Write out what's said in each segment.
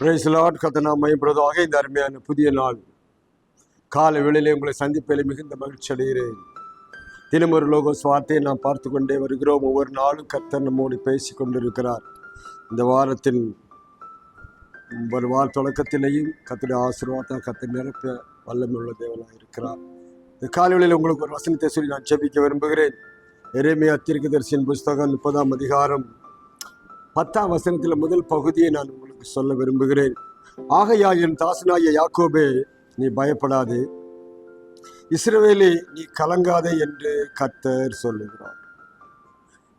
Price Lord கத்தனா மையப்படுவதாக இந்த அருமையான புதிய நாள். காலை வேளையிலே உங்களை சந்திப்பதில் மிகுந்த மகிழ்ச்சி அடைகிறேன். தினமொரு லோகோஸ் வார்த்தையை நாம் பார்த்து கொண்டே வருகிறோம். ஒவ்வொரு நாளும் கர்த்தர் நம்மோடு பேசி கொண்டிருக்கிறார். இந்த வாரத்தில் ஒரு வார தொடக்கத்திலேயும் கத்துடைய ஆசீர்வாதம் கத்தை நிரப்ப வல்லமையுள்ள தேவனாக இருக்கிறார். இந்த காலைகளில் உங்களுக்கு ஒரு வசனத்தை சொல்லி நான் ஜெபிக்க விரும்புகிறேன். எரேமியா தீர்க்கதரிசியின் புஸ்தகம் முப்பதாம் அதிகாரம் பத்தாம் வசனத்தில் முதல் பகுதியை நான் உங்களுக்கு சொல்ல விரும்புகிறேன். ஆகையா என் தாசனாய யாக்கோபே நீ பயப்படாதே. இஸ்ரவேலே நீ கலங்காதே என்று கர்த்தர் சொல்லுகிறார்.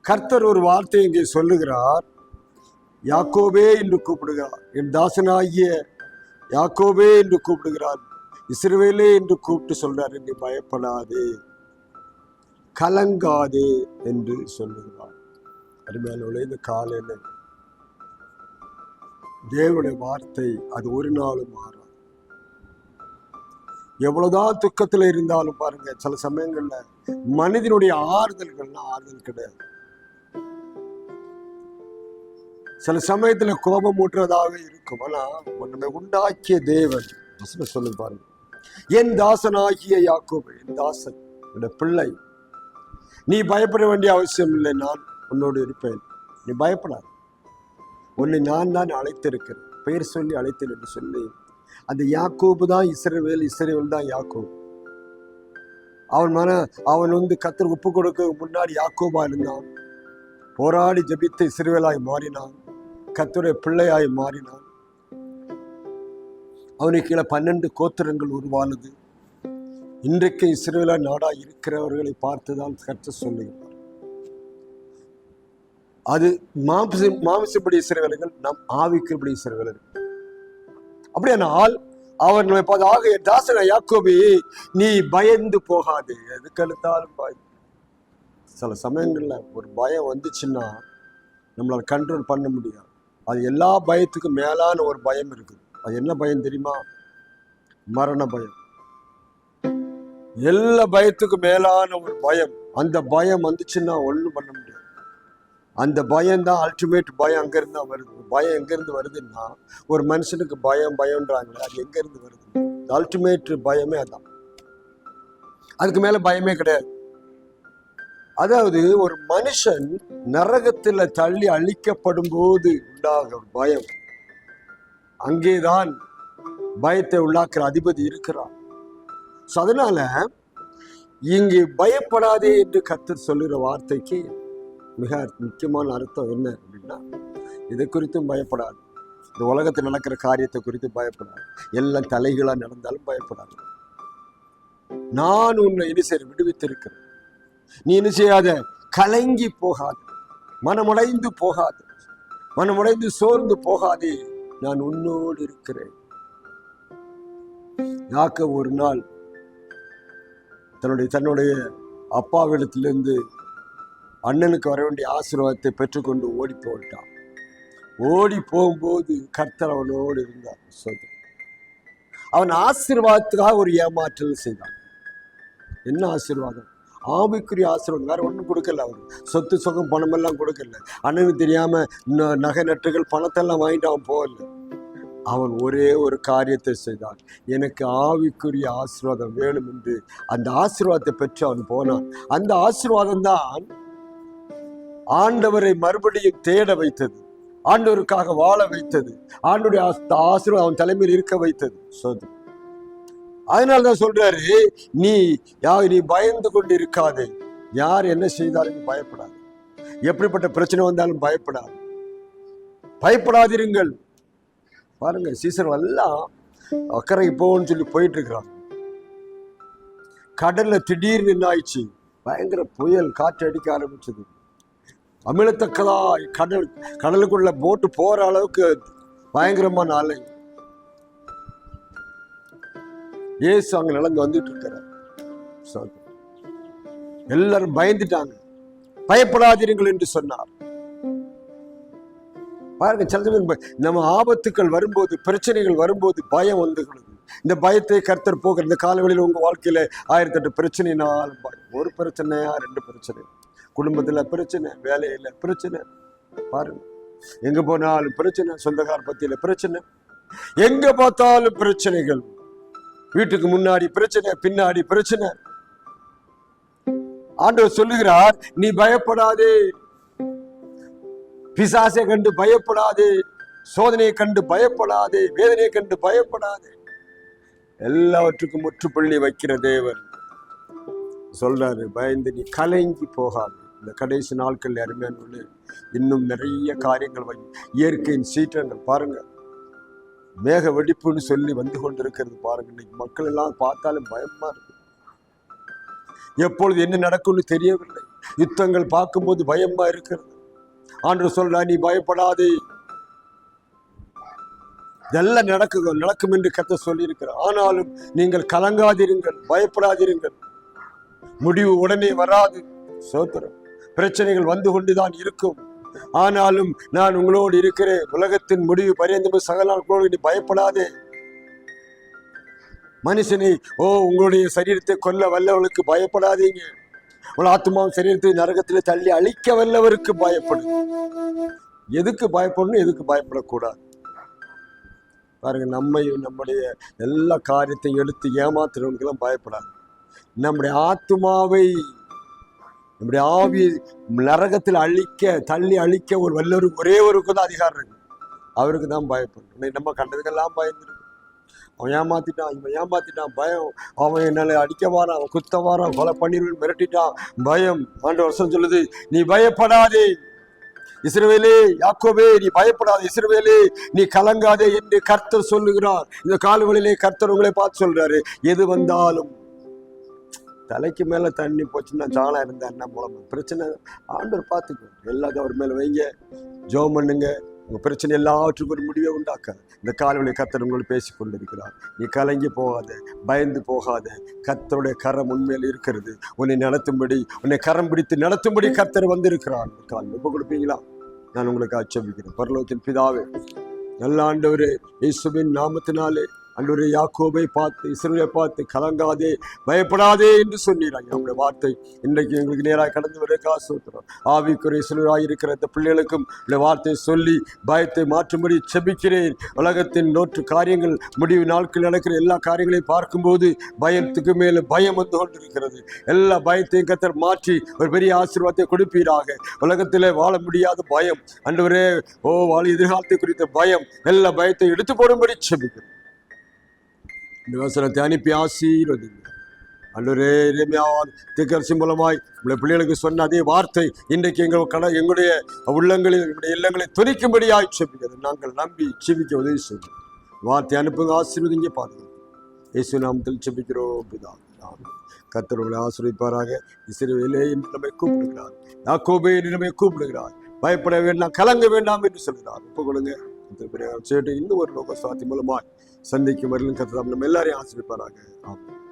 கர்த்தர் ஒரு வார்த்தை இங்கே சொல்லுகிறார். யாக்கோபே என்று கூப்பிடுகிறார். என் தாசனாகிய யாக்கோபே என்று கூப்பிடுகிறார். இஸ்ரவேலே என்று கூப்பிட்டு சொல்றார். நீ பயப்படாதே. கலங்காதே என்று சொல்லுகிறார். அருமையான இந்த காலையில் தேவனுடைய வார்த்தை அது ஒரு நாளும் மாறாது. எவ்வளவுதான் துக்கத்துல இருந்தாலும் பாருங்க சில சமயங்கள்ல மனிதனுடைய ஆறுதல்கள்லாம் ஆறுதல் கிடையாது. சில சமயத்துல கோபம் ஊட்டுறதாக இருக்கும். ஆனா உண்டாக்கிய தேவன் சொல்லு பாருங்க. என் தாசன் ஆகிய யாக்கோபு என் தாசன் என்னோட பிள்ளை. நீ பயப்பட வேண்டிய அவசியம் இல்லை நான் உன்னோடு இருப்பேன். நீ பயப்படாது. உன்னை நான் தான் அழைத்திருக்கிறேன். பெயர் சொல்லி அழைத்தேன் என்று சொல்லி அந்த யாக்கோபு தான் இஸ்ரேவேல் இஸ்ரேவேல் தான் யாக்கோபு. அவன் மன அவன் வந்து கத்தர் ஒப்பு கொடுக்க முன்னாடி யாக்கோபா இருந்தான். போராடி ஜபித்து இசைவேலாய் மாறினான். கத்தருடைய பிள்ளையாய் மாறினான். அவனுக்கு கீழே பன்னெண்டு கோத்திரங்கள் உருவானது. இன்றைக்கு இஸ்ரேலா நாடா இருக்கிறவர்களை பார்த்துதான் கற்று சொல்லுகிறான் அது மாம்ச மாம்சப்படி இஸ்ரவேலர்கள் நம் ஆவிக்குப்படி இஸ்ரவேலர்கள் அப்படியானால் அவர் நம்மை பார்த்து ஆக என் தாசன யாக்கோபி நீ பயந்து போகாதே. எதுக்கு எடுத்தாலும் பயம். சில சமயங்கள்ல ஒரு பயம் வந்துச்சுன்னா நம்மளால கண்ட்ரோல் பண்ண முடியாது. அது எல்லா பயத்துக்கும் மேலான ஒரு பயம் இருக்குது. அது என்ன பயம் தெரியுமா? மரண பயம். எல்லா பயத்துக்கும் மேலான ஒரு பயம். அந்த பயம் வந்துச்சுன்னா ஒண்ணும் பண்ண அந்த பயம்தான் அல்டிமேட் பயம் அங்கேருந்து தான் வருது. பயம் எங்கிருந்து வருதுன்னா ஒரு மனுஷனுக்கு பயம் பயம்ன்றாங்களே அது எங்கேருந்து வருது? அல்டிமேட் பயமே அதான். அதுக்கு மேல பயமே கிடையாது. அதாவது ஒரு மனுஷன் நரகத்துல தள்ளி அழிக்கப்படும் போது உண்டாகிற பயம். அங்கேதான் பயத்தை உள்ளாக்குற அதிபதி இருக்கிறார். ஸோ அதனால இங்கு பயப்படாதே என்று கத்தர் சொல்லுகிற வார்த்தைக்கு மிக முக்கியமான அர்த்தம் என்ன அப்படின்னா இதை குறித்தும் பயப்படாது. இந்த உலகத்தில் நடக்கிற காரியத்தை குறித்து பயப்படாது. எல்லாம் தலைகளாக நடந்தாலும் பயப்படாது. நான் உன்னை இனி சரி விடுவித்திருக்கிறேன். நீ என்ன செய்யாத? கலங்கி போகாது. மனமுடைந்து போகாது. மனமுடைந்து சோர்ந்து போகாதே. நான் உன்னோடு இருக்கிறேன். யாக்க ஒரு நாள் தன்னுடைய தன்னுடைய அப்பாவிடத்திலிருந்து அண்ணனுக்கு வர வேண்டிய ஆசீர்வாதத்தை பெற்றுக்கொண்டு ஓடி போட்டான். ஓடி போகும்போது கர்த்தர் அவனோடு இருந்தார். சோதரி அவன் ஆசீர்வாதத்துக்காக ஒரு ஏமாற்றல் செய்தான். என்ன ஆசீர்வாதம்? ஆவிக்குரிய ஆசீர்வாதம். வேற ஒன்றும் கொடுக்கல அவர். சொத்து சுகம் பணமெல்லாம் கொடுக்கல. அண்ணனுக்கு தெரியாம நகை நட்டுகள் பணத்தெல்லாம் வாங்கிட்டு அவன் போகல. அவன் ஒரே ஒரு காரியத்தை செய்தான். எனக்கு ஆவிக்குரிய ஆசீர்வாதம் வேணும் என்று அந்த ஆசீர்வாதத்தை பெற்று அவன் போனான். அந்த ஆசீர்வாதம் தான் ஆண்டவரை மறுபடியும் தேட வைத்தது. ஆண்டவருக்காக வாழ வைத்தது. ஆண்டுடைய ஆசீர்வாதம் அவன் தலைமையில் இருக்க வைத்தது. சோதரி அதனால தான் சொல்றாரு நீ யார் நீ பயந்து கொண்டு இருக்காதே யார் என்ன செய்தாலும் பயப்படாது. எப்படிப்பட்ட பிரச்சனை வந்தாலும் பயப்படாது. பயப்படாதிருங்கள். பாருங்க சீசன் எல்லாம் அக்கறை போன்னு சொல்லி போயிட்டு இருக்கிறான் கடல்ல திடீர்னு என்ன ஆயிடுச்சு? பயங்கர புயல் காற்று அடிக்க ஆரம்பிச்சது. அமிலத்தக்கதா கடல் கடலுக்குள்ள போட்டு போற அளவுக்கு பயங்கரமான அலை இயேசு அங்க நடந்து வந்துட்டு இருக்கிறார் எல்லாரும் பயந்துட்டாங்க. பயப்படாதீர்கள் என்று சொன்னார். பாருங்க சில சமயம் நம்ம ஆபத்துக்கள் வரும்போது பிரச்சனைகள் வரும்போது பயம் வந்துகிறது. இந்த பயத்தை கர்த்தர் போகிற இந்த காலவெளியில் உங்க வாழ்க்கையில ஆயிரத்தெட்டு பிரச்சனைனாலும் பயம். ஒரு பிரச்சனையா ரெண்டு பிரச்சனை குடும்பத்துல பிரச்சனை வேலையில பிரச்சனை. பாருங்க. எங்க போனாலும் பிரச்சனை சொந்தக்கார பத்தியில பிரச்சனை. எங்க பார்த்தாலும் பிரச்சனைகள். வீட்டுக்கு முன்னாடி பிரச்சனை பின்னாடி பிரச்சனை. ஆண்டவர் சொல்லுகிறார் நீ பயப்படாதே. பிசாசை கண்டு பயப்படாதே. சோதனையை கண்டு பயப்படாதே. வேதனையை கண்டு பயப்படாதே. எல்லாவற்றுக்கும் முற்றுப்புள்ளி வைக்கிற தேவன். சொல்றாரு பயந்து நீ கலங்கி போகாது. இந்த கடைசி நாட்கள் அருமையான இன்னும் நிறைய காரியங்கள் வை இயற்கையின் சீற்றங்கள் பாருங்க. மேக வெடிப்புன்னு சொல்லி வந்து கொண்டிருக்கிறது பாருங்க. இன்னைக்கு மக்கள் எல்லாம் பார்த்தாலும் பயமா இருக்கு. எப்பொழுது என்ன நடக்கும்னு தெரியவில்லை. யுத்தங்கள் பார்க்கும்போது பயமா இருக்கிறது. ஆண்டு சொல்றா நீ பயப்படாதே. இதெல்லாம் நடக்கு நடக்கும் என்று கத்த சொல்லியிருக்கிறார். ஆனாலும் நீங்கள் கலங்காதிருங்கள் பயப்படாதிருங்கள். முடிவு உடனே வராது. சோத்திரம். பிரச்சனைகள் வந்து கொண்டுதான் இருக்கும். ஆனாலும் நான் உங்களோடு இருக்கிறேன். உலகத்தின் முடிவு பரியந்தம் சகலால் நாட்களோடு நீ பயப்படாதே. மனுஷனை ஓ உங்களுடைய சரீரத்தை கொல்ல வல்லவர்களுக்கு பயப்படாதீங்க. உங்கள் ஆத்மாவும் சரீரத்தை நரகத்தில் தள்ளி அழிக்க வல்லவருக்கு பயப்படும் எதுக்கு பயப்படணும் எதுக்கு பயப்படக்கூடாது? பாருங்க நம்மையும் நம்முடைய எல்லா காரியத்தையும் எடுத்து ஏமாத்துறவங்களுக்கெல்லாம் பயப்படாது. நம்முடைய ஆத்மாவை நம்முடைய ஆவி நரகத்தில் அழிக்க தள்ளி அழிக்க ஒரு வல்லவர் ஒரே ஒருக்கு தான் அதிகாரம் இருக்கு. அவருக்கு தான் பயப்படணும். நம்ம கண்டதுக்கெல்லாம் பயந்துருக்கு அவன் ஏமாத்திட்டான் இவன் ஏமாத்திட்டான் பயம். அவன் என்னால் அடிக்க வாரான் அவன் குத்த வாரான் கொலை பண்ணிடுவேன் மிரட்டிட்டான். பயம். ஆண்டு வருஷம் சொல்லுது நீ பயப்படாதே. இஸ்ரவேலே யாக்கோவே நீ பயப்படாத. இஸ்ரவேலே நீ கலங்காதே என்று கர்த்தர் சொல்லுகிறார். இந்த கால்களிலே கர்த்தர் உங்களை பார்த்து சொல்றாரு எது வந்தாலும் தலைக்கு மேல தண்ணி போச்சுன்னா ஜாலம் இருந்தா என்ன மூலம்? பிரச்சனை ஆண்டவர் பார்த்துக்கோ எல்லாத்தையும் அவர் மேல வைங்க ஜோம் பண்ணுங்க. உங்க பிரச்சனை எல்லாவற்றுக்கும் ஒரு முடிவை உண்டாக்க இந்த கால்வழி கர்த்தர் உங்களோடு பேசி கொண்டிருக்கிறார் நீ கலங்கி போகாத பயந்து போகாத. கர்த்தருடைய கரம் உண்மையில் இருக்கிறது. உன்னை நடத்தும்படி உன்னை கரம் பிடித்து நடத்தும்படி கர்த்தர் வந்திருக்கிறார். கால் ஒப்பு கொடுப்பீங்களா? நான் உங்களுக்கு ஆட்சேபிக்கிறேன் பரலோகத்தின் பிதாவே நல்ல ஆண்டவரே இயேசுவின் நாமத்தினாலே அன்றுவரே யாக்கோபை பார்த்து இஸ்ரேலை பார்த்து கலங்காதே பயப்படாதே என்று சொன்னீராங்க நம்முடைய வார்த்தை இன்றைக்கு எங்களுக்கு நேராக கடந்து வர காசு ஆவிக்குறை சிலராக இருக்கிற இந்த பிள்ளைகளுக்கும் இந்த வார்த்தை சொல்லி பயத்தை மாற்றும்படி செபிக்கிறேன். உலகத்தின் நோற்று காரியங்கள் முடிவு நாட்கள் நடக்கிற எல்லா காரியங்களையும் பார்க்கும்போது பயத்துக்கு மேலே பயம் வந்து கொண்டிருக்கிறது. எல்லா பயத்தையும் கத்தர் மாற்றி ஒரு பெரிய ஆசீர்வாதத்தை கொடுப்பீராக. உலகத்தில் வாழ முடியாத பயம். அன்றுவரே ஓ வாழ எதிர்காலத்தை குறித்த பயம். எல்லா பயத்தை எடுத்து போடும்படி செபிக்கிறேன். இந்த வசனத்தை அனுப்பி ஆசீர்வதிங்க அல்லரே இறைமையாவான் திக்கரசி மூலமாய் உங்களுடைய பிள்ளைகளுக்கு சொன்ன அதே வார்த்தை இன்றைக்கு எங்கள் கட எங்களுடைய உள்ளங்களில் எங்களுடைய இல்லங்களை துணிக்கும்படியாய் செபிக்கிறது நாங்கள் நம்பி செபிக்க உதவி செய்யும் வார்த்தை அனுப்புங்க ஆசீர்வதிங்க பாருங்கள் இயேசு நாமத்தில் செபிக்கிறோம் பிதா கத்தர் உங்களை ஆசிரியப்பாராக இஸ்ரவேலே என்று நம்மை கூப்பிடுகிறார் யாக்கோபே என்று நம்மை கூப்பிடுகிறார் பயப்பட வேண்டாம் கலங்க வேண்டாம் என்று சொல்கிறார் கொடுங்க கொடுங்க சேர்த்து ஒரு லோக சாத்தி மூலமாய் சந்திக்கும் வரையிலும் கத்தர் நம்ம எல்லாரையும் ஆசிரியப்பாராக ஆமாம்